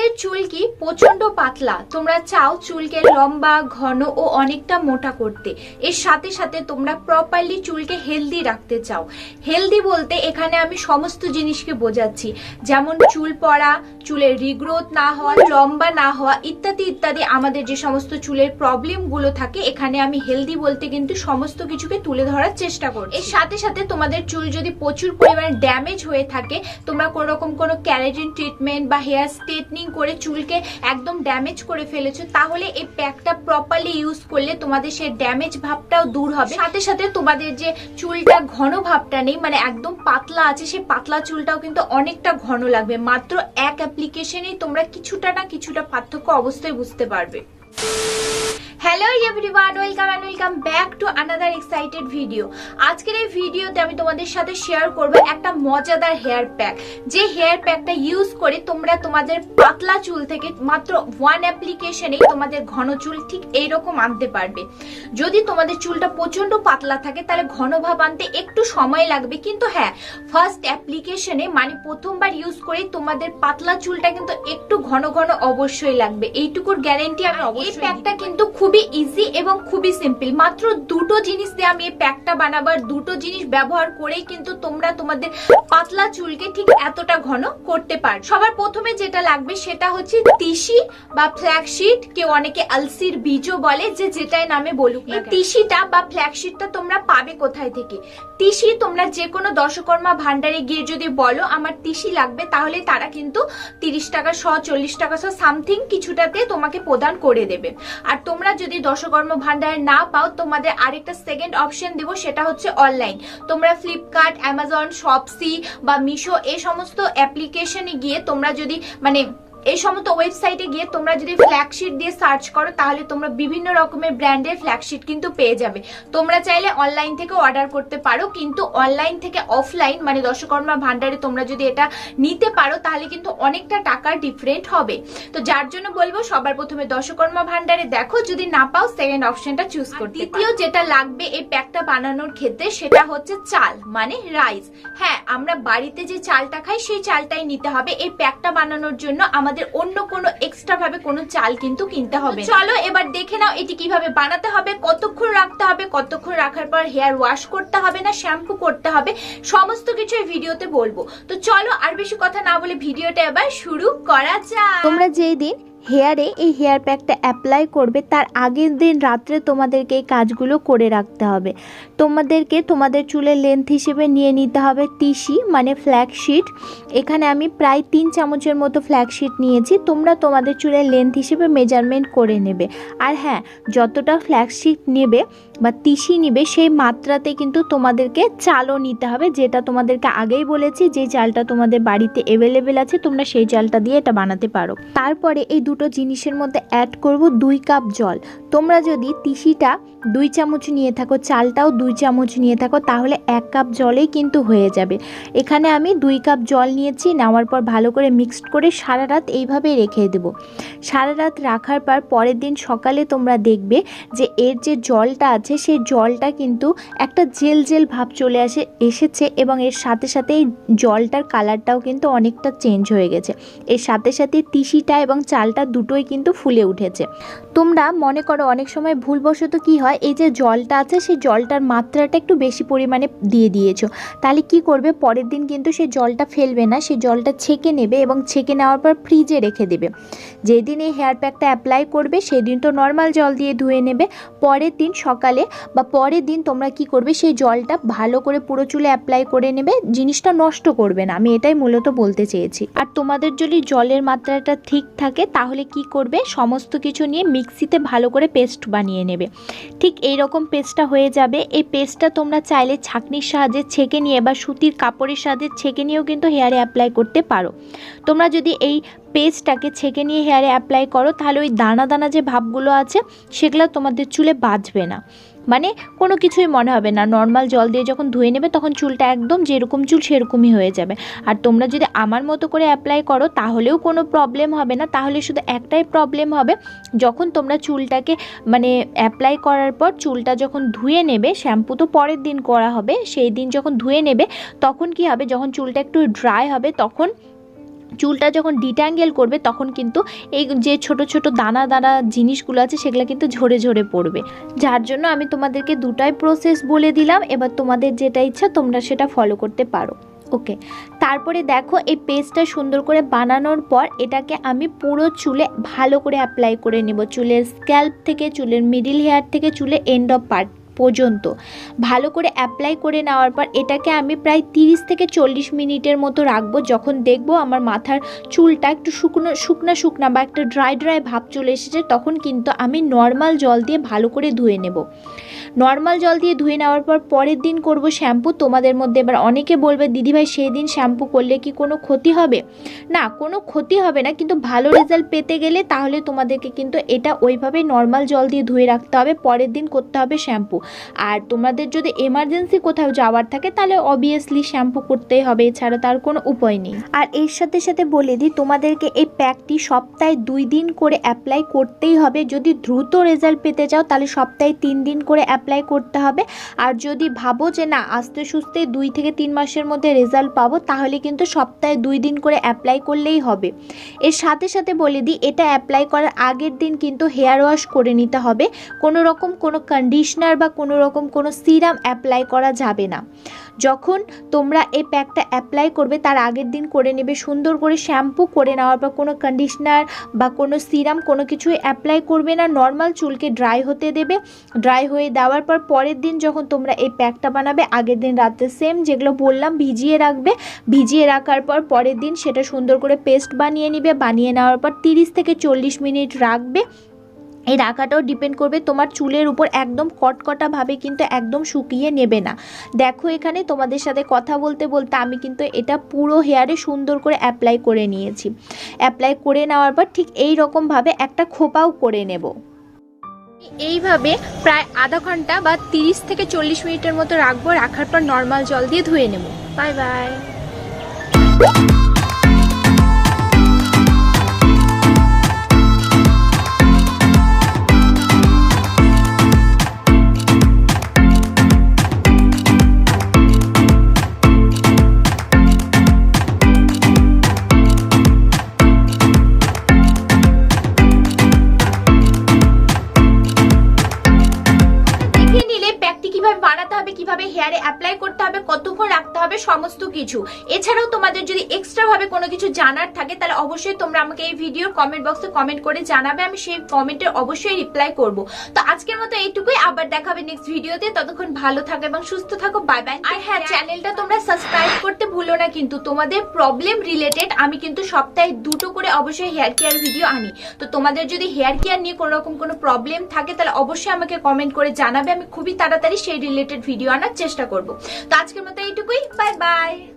তোমাদের চুল কি প্রচণ্ড পাতলা? তোমরা চাও চুলকে লম্বা, ঘন ও অনেকটা মোটা করতে। এর সাথে সাথে তোমরা প্রপারলি চুলকে হেলদি রাখতে চাও। হেলদি বলতে এখানে আমি সমস্ত জিনিসকে বোঝাচ্ছি। যেমন চুল পড়া, চুলের রিগ্রোথ না হওয়া, লম্বা না হওয়া ইত্যাদি ইত্যাদি আমাদের যে সমস্ত চুলের প্রবলেমগুলো থাকে, এখানে আমি হেলদি বলতে কিন্তু সমস্ত কিছুকে তুলে ধরার চেষ্টা করছি। এর সাথে সাথে তোমাদের চুল যদি প্রচুর পরিমাণে ড্যামেজ হয়ে থাকে, তোমরা কোনো রকম কোনো ক্যারাটিন ট্রিটমেন্ট বা হেয়ার স্ট্রেটনিং করে চুলকে একদম ড্যামেজ করে ফেলেছো, তাহলে এই প্যাকটা প্রপারলি ইউজ করলে তোমাদের সেই ড্যামেজ ভাবটাও দূর হবে। সাথে সাথে তোমাদের যে চুলটা ঘন ভাবটা নেই মানে একদম পাতলা আছে, সেই পাতলা চুলটাও কিন্তু অনেকটা ঘন লাগবে। মাত্র এক অ্যাপ্লিকেশনেই তোমরা কিছুটা না কিছুটা পার্থক্য অবশ্যই বুঝতে পারবে। Hello everyone welcome and welcome back to another excited video আজকের এই ভিডিওতে আমি তোমাদের সাথে শেয়ার করব একটা মজাদার হেয়ার প্যাক যে হেয়ার প্যাকটা ইউজ করে তোমরা তোমাদের পাতলা চুল থেকে মাত্র ওয়ান অ্যাপ্লিকেশনেই তোমাদের ঘন চুল ঠিক এইরকম আনতে পারবে। যদি তোমাদের চুলটা প্রচণ্ড পাতলা থাকে তাহলে ঘন ভাব আনতে একটু সময় লাগবে। কিন্তু হ্যাঁ ফার্স্ট অ্যাপ্লিকেশনে মানে প্রথমবার ইউজ করে তোমাদের পাতলা চুলটা কিন্তু একটু ঘন ঘন অবশ্যই লাগবে। এইটুকুর গ্যারেন্টি আমি এই প্যাকটা কিন্তু খুবই ইজি এবং খুবই সিম্পল মাত্র দুটো জিনিস দিয়ে আমি এই প্যাকটা বানাবার দুটো জিনিস ব্যবহার করেই কিন্তু তোমরা তোমাদের পাতলা চুলকে ঠিক এতটা ঘন করতে পার। সবার প্রথমে যেটা লাগবে সেটা হচ্ছে তিসি বা ফ্ল্যাক্সিড কেউ অনেকে আলসির বীজও বলে যে যেটাই নামে বলুক এই তিসিটা বা ফ্ল্যাক্সিডটা তোমরা পাবে কোথায় থেকে? তিসি তোমরা যে কোনো দশকর্মা ভান্ডারে গিয়ে যদি বলো আমার তিসি লাগবে তাহলে তারা কিন্তু তিরিশ টাকা শ চল্লিশ টাকা শ সামথিং কিছুটাতে তোমাকে প্রদান করে দেবে। আর তোমরা যদি দশকর্ম ভান্ডার না পাও, তোমাদের আরেকটা সেকেন্ড অপশন দেব, সেটা হচ্ছে অনলাইন তোমরা ফ্লিপকার্ট অ্যামাজন শপসি বা মিশো এই সমস্ত অ্যাপ্লিকেশনে গিয়ে তোমরা যদি মানে এই সমস্ত ওয়েবসাইটে গিয়ে তোমরা যদি ফ্ল্যাগশিট দিয়ে সার্চ করো তাহলে তোমরা বিভিন্ন রকমের ব্র্যান্ডের ফ্ল্যাগশিট কিন্তু পেয়ে যাবে। তোমরা চাইলে অনলাইন থেকে অর্ডার করতে পারো কিন্তু অনলাইন থেকে অফলাইন মানে দশকর্মা ভান্ডারে তোমরা যদি এটা নিতে পারো তাহলে কিন্তু অনেকটা টাকার ডিফারেন্ট হবে। তো যার জন্য বলব সবার প্রথমে দশকর্মা ভান্ডারে দেখো যদি না পাও সেকেন্ড অপশনটা চুজ করতে দ্বিতীয় যেটা লাগবে এই প্যাকটা বানানোর ক্ষেত্রে সেটা হচ্ছে চাল মানে রাইস হ্যাঁ আমরা বাড়িতে যে চালটা খাই সেই চালটাই নিতে হবে। এই প্যাকটা বানানোর জন্য আমাদের অন্য কোনো এক্সট্রা ভাবে কোনো চাল কিন্তু কিনতে হবে চলো এবার দেখে নাও এটি কীভাবে বানাতে হবে কতক্ষণ রাখতে হবে কতক্ষণ রাখার পর হেয়ার ওয়াশ করতে হবে না শ্যাম্পু করতে হবে সমস্ত কিছু এই ভিডিওতে বলব। তো চলো আর বেশি কথা না বলে ভিডিওটা এবার শুরু করা যাক। তোমরা যেই দিন হেয়ারে এই হেয়ার প্যাকটা অ্যাপ্লাই করবে, তার আগের দিন রাত্রে তোমাদেরকে এই কাজগুলো করে রাখতে হবে। তোমাদেরকে তোমাদের চুলের লেন্থ হিসেবে নিয়ে নিতে হবে তিসি মানে ফ্ল্যাগশিট এখানে আমি প্রায় তিন চামচের মতো ফ্ল্যাগশিট নিয়েছি, তোমরা তোমাদের চুলের লেন্থ হিসেবে মেজারমেন্ট করে নেবে। আর হ্যাঁ যতটা ফ্ল্যাগশিট নেবে বা তিসি নেবে, সেই মাত্রাতে কিন্তু তোমাদেরকে চালও নিতে হবে, যেটা তোমাদেরকে আগেই বলেছি, যে চালটা তোমাদের বাড়িতে অ্যাভেলেবেল আছে, তোমরা সেই চালটা দিয়ে এটা বানাতে পারো। তারপরে এই দুটো জিনিসের মধ্যে অ্যাড করব দুই কাপ জল। তোমরা যদি তিসিটা দুই চামচ নিয়ে থাকো চালটাও দুই চামচ নিয়ে থাকো, তাহলে এক কাপ জলেই কিন্তু হয়ে যাবে। এখানে আমি দুই কাপ জল নিয়েছি, নেওয়ার পর ভালো করে মিক্সড করে সারা রাত এইভাবেই রেখে দেবো। সারা রাত রাখার পর পরের দিন সকালে তোমরা দেখবে যে এর যে জলটা আছে, সেই জলটা কিন্তু একটা জেল জেল ভাব চলে আসে, এসেছে এবং এর সাথে সাথে এই জলটার কালারটাও কিন্তু অনেকটা চেঞ্জ হয়ে গেছে। এর সাথে সাথে তিসিটা এবং চালটা দুটোই কিন্তু ফুলে উঠেছে। তোমরা মনে করো অনেক সময় ভুলবশত কি হয় এই যে জলটা আছে, সেই জলটার মাত্রাটা একটু বেশি পরিমাণে দিয়ে দিয়েছ। তাহলে কি করবে? পরের দিন কিন্তু সেই জলটা ফেলবে না সেই জলটা ছেঁকে নেবে এবং ছেঁকে নেওয়ার পর ফ্রিজে রেখে দেবে। যেদিন এই হেয়ার প্যাকটা অ্যাপ্লাই করবে, সেদিন তো নর্মাল জল দিয়ে ধুয়ে নেবে। পরের দিন সকালে বা পরের দিন তোমরা কি করবে? সেই জলটা ভালো করে পুরো চুলে অ্যাপ্লাই করে নেবে, জিনিসটা নষ্ট করবে না। আমি এটাই মূলত বলতে চেয়েছি। আর তোমাদের যদি জলের মাত্রাটা ঠিক থাকে, তাহলে কি করবে? সমস্ত কিছু নিয়ে মিক্সিতে ভালো করে পেস্ট বানিয়ে নেবে। ঠিক এই রকম পেস্টটা হয়ে যাবে। এই পেস্টটা তোমরা চাইলে ছাঁকনির সাহায্যে ছেঁকে নিয়ে বা সুতির কাপড়ের সাহায্যে ছেঁকে নিয়েও কিন্তু হেয়ারে অ্যাপ্লাই করতে পারো। তোমরা যদি এই পেস্টটাকে ছেঁকে নিয়ে হেয়ারে অ্যাপ্লাই করো, তাহলে ওই দানা দানা যে ভাবগুলো আছে, সেগুলো তোমাদের চুলে বাঁচবে না। মানে কোনো কিছুই মনে হবে না। নর্মাল জল দিয়ে যখন ধুয়ে নেবে তখন চুলটা একদম যেরকম চুল সেরকমই হয়ে যাবে। আর তোমরা যদি আমার মতো করে অ্যাপ্লাই করো তাহলেও কোনো প্রবলেম হবে না। তাহলে শুধু একটাই প্রবলেম হবে, যখন তোমরা চুলটাকে মানে অ্যাপ্লাই করার পর চুলটা যখন ধুয়ে নেবে শ্যাম্পু তো পরের দিন করা হবে, সেই দিন যখন ধুয়ে নেবে, তখন কি হবে? যখন চুলটা একটু ড্রাই হবে, তখন চুলটা যখন ডিট্যাঙ্গেল করবে, তখন কিন্তু এই যে ছোট ছোট দানা দানা জিনিসগুলো আছে, সেগুলো কিন্তু ঝরে ঝরে পড়বে। যার জন্য আমি তোমাদেরকে দুটাই প্রসেস বলে দিলাম। এবার তোমাদের যেটা ইচ্ছা, তোমরা সেটা ফলো করতে পারো। ওকে তারপরে দেখো, এই পেস্টটা সুন্দর করে বানানোর পর, এটাকে আমি পুরো চুলে ভালো করে অ্যাপ্লাই করে নেব। চুলের স্ক্যাল্প থেকে, চুলের মিডিল হেয়ার থেকে, চুলের এন্ড অফ পার্ট পর্যন্ত। ভালো করে অ্যাপ্লাই করে নেওয়ার পর এটাকে আমি প্রায় তিরিশ থেকে চল্লিশ মিনিটের মতো রাখব। যখন দেখব আমার মাথার চুলটা একটু শুকনো, শুকনা শুকনা বা একটা ড্রাই ড্রাই ভাব চলে এসেছে, তখন কিন্তু আমি নর্মাল জল দিয়ে ভালো করে ধুয়ে নেব। নর্মাল জল দিয়ে ধুয়ে নেওয়ার পর পরের দিন করব শ্যাম্পু। তোমাদের মধ্যে এবার অনেকে বলবে, দিদিভাই সেই দিন শ্যাম্পু করলে কি কোনো ক্ষতি হবে? না, কোনো ক্ষতি হবে না, কিন্তু ভালো রেজাল্ট পেতে গেলে তাহলে তোমাদেরকে কিন্তু এটা ওইভাবে নর্মাল জল দিয়ে ধুয়ে রাখতে হবে, পরের দিন করতে হবে শ্যাম্পু। আর তোমাদের যদি এমার্জেন্সি কোথাও যাওয়ার থাকে, তাহলে অবভিয়াসলি শ্যাম্পু করতেই হবে, এছাড়া তার কোনো উপায় নেই। আর এর সাথে সাথে বলে দিই, তোমাদেরকে এই প্যাকটি সপ্তাহে দুই দিন করে অ্যাপ্লাই করতেই হবে। যদি দ্রুত রেজাল্ট পেতে চাও, তাহলে সপ্তাহে তিন দিন করে অ্যাপ্লাই করতে হবে। আর যদি ভাবো যে না, আস্তে সুস্তে দুই থেকে তিন মাসের মধ্যে রেজাল্ট পাবো, তাহলে কিন্তু সপ্তাহে দুই দিন করে অ্যাপ্লাই করলেই হবে। এর সাথে সাথে বলে দিই, এটা অ্যাপ্লাই করার আগের দিন কিন্তু হেয়ার ওয়াশ করে নিতে হবে। কোনো রকম কোনো কন্ডিশনার বা কোনো রকম কোনো সিরাম অ্যাপ্লাই করা যাবে না। যখন তোমরা এই প্যাকটা অ্যাপ্লাই করবে, তার আগের দিন করে নেবে। সুন্দর করে শ্যাম্পু করে নেওয়ার পর কোনো কন্ডিশনার বা কোনো সিরাম কোনো কিছুই অ্যাপ্লাই করবে না। নর্মাল চুলকে ড্রাই হতে দেবে। ড্রাই হয়ে দেওয়ার পর পরের দিন যখন তোমরা এই প্যাকটা বানাবে, আগের দিন রাতে সেম যেগুলো বললাম, ভিজিয়ে রাখবে। ভিজিয়ে রাখার পর পরের দিন সেটা সুন্দর করে পেস্ট বানিয়ে নিবে। বানিয়ে নেওয়ার পর তিরিশ থেকে চল্লিশ মিনিট রাখবে। এই রাখাটাও ডিপেন্ড করবে, তোমার চুলের উপর একদম কটকটাভাবে কিন্তু একদম শুকিয়ে নেবে না। দেখো এখানে তোমাদের সাথে কথা বলতে বলতে আমি কিন্তু এটা পুরো হেয়ারে সুন্দর করে অ্যাপ্লাই করে নিয়েছি। অ্যাপ্লাই করে নেওয়ার পর ঠিক এই রকমভাবে একটা খোপাও করে নেব। এইভাবে প্রায় আধা ঘণ্টা বা তিরিশ থেকে চল্লিশ মিনিটের মতো রাখব, রাখার পর নর্মাল জল দিয়ে ধুয়ে নেব। বাই বাই সমস্ত কিছু। এছাড়াও তোমাদের যদি এক্সট্রা ভাবে কোনো কিছু জানার থাকে, তাহলে অবশ্যই তোমরা আমাকে এই ভিডিওর কমেন্ট বক্সে কমেন্ট করে জানাবে, আমি সেই কমেন্টের অবশ্যই রিপ্লাই করব। তো আজকের মতো এইটুকুই, আবার দেখাবে নেক্সট ভিডিওতে ততক্ষণ ভালো থাকো এবং সুস্থ থাকো। বাই বাই আর হ্যাঁ চ্যানেলটা তোমরা সাবস্ক্রাইব করতে ভুলো না কিন্তু, তোমাদের প্রবলেম রিলেটেড আমি কিন্তু সপ্তাহে দুটো করে অবশ্যই হেয়ার কেয়ার ভিডিও আনি। তো তোমাদের যদি হেয়ার কেয়ার নিয়ে কোনো রকম কোনো প্রবলেম থাকে, তাহলে অবশ্যই আমাকে কমেন্ট করে জানাবে, আমি খুবই তাড়াতাড়ি সেই রিলেটেড ভিডিও আনার চেষ্টা করব। তো আজকের মতো এইটুকুই। Bye bye